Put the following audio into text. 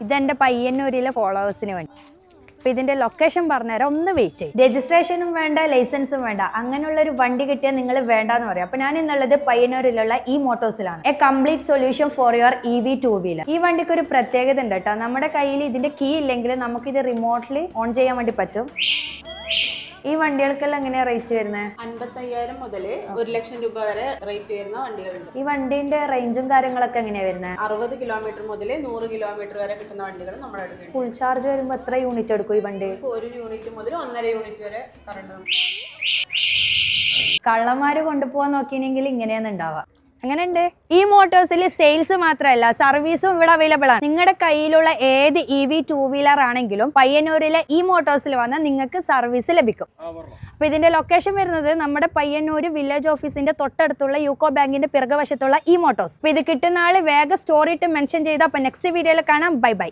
ഇതെന്റെ പയ്യന്നൂരിലെ ഫോളോവേഴ്സിന് വേണ്ടി. അപ്പൊ ഇതിന്റെ ലൊക്കേഷൻ പറഞ്ഞുതരാം. ഒന്ന് വെയിറ്റ് ചെയ്യും. രജിസ്ട്രേഷനും വേണ്ട ലൈസൻസും വേണ്ട. അങ്ങനെയുള്ള ഒരു വണ്ടി കിട്ടിയാൽ നിങ്ങൾ വേണ്ടെന്ന് പറയാം. അപ്പൊ ഞാൻ ഇന്നുള്ളത് പയ്യന്നൂരിലുള്ള ഈ മോട്ടോഴ്സിലാണ് a complete solution for your E V two wheeler ഈ വണ്ടിക്ക് ഒരു പ്രത്യേകത ഉണ്ട് കേട്ടോ. നമ്മുടെ കയ്യിൽ ഇതിന്റെ കീ ഇല്ലെങ്കിൽ നമുക്ക് ഇത് റിമോട്ട്ലി ഓൺ ചെയ്യാൻ വേണ്ടി പറ്റും. ഈ വണ്ടികൾക്കെല്ലാം എങ്ങനെയാ റേറ്റ് വരുന്നത് അൻപത്തയ്യായിരം മുതൽ ഒരു ലക്ഷം രൂപ വരെ റേറ്റ് വരുന്ന വണ്ടികളുണ്ട്. ഈ വണ്ടിന്റെ റേഞ്ചും കാര്യങ്ങളൊക്കെ എങ്ങനെയാ വരുന്നത് അറുപത് കിലോമീറ്റർ മുതൽ നൂറ് കിലോമീറ്റർ വരെ കിട്ടുന്ന വണ്ടികൾ നമ്മളെടുക്കും ഫുൾ ചാർജ് വരുമ്പോൾ എത്ര യൂണിറ്റ് എടുക്കും ഈ വണ്ടി? ഒരു യൂണിറ്റ് മുതൽ ഒന്നര യൂണിറ്റ് വരെ കറണ്ട് കള്ളന്മാര് കൊണ്ടുപോകാൻ നോക്കിയെങ്കിൽ ഇങ്ങനെയാണ് ഉണ്ടാവുക അങ്ങനെയുണ്ട് ഈ മോട്ടോഴ്സിൽ സെയിൽസ് മാത്രമല്ല സർവീസും ഇവിടെ അവൈലബിൾ ആണ്. നിങ്ങളുടെ കയ്യിലുള്ള ഏത് ഇ വി ടൂ വീലർ ആണെങ്കിലും പയ്യന്നൂരിലെ ഈ മോട്ടോഴ്സിൽ വന്നാൽ നിങ്ങൾക്ക് സർവീസ് ലഭിക്കും. അപ്പൊ ഇതിന്റെ ലൊക്കേഷൻ വരുന്നത് നമ്മുടെ പയ്യന്നൂര് വില്ലേജ് ഓഫീസിന്റെ തൊട്ടടുത്തുള്ള യൂക്കോ ബാങ്കിന്റെ പിറകുവശത്തുള്ള ഈ മോട്ടോഴ്സ് അപ്പൊ ഇത് കിട്ടുന്ന ആൾ വേഗം സ്റ്റോറി ഇട്ട് മെൻഷൻ ചെയ്താൽ അപ്പൊ നെക്സ്റ്റ് വീഡിയോയിൽ കാണാം. Bye bye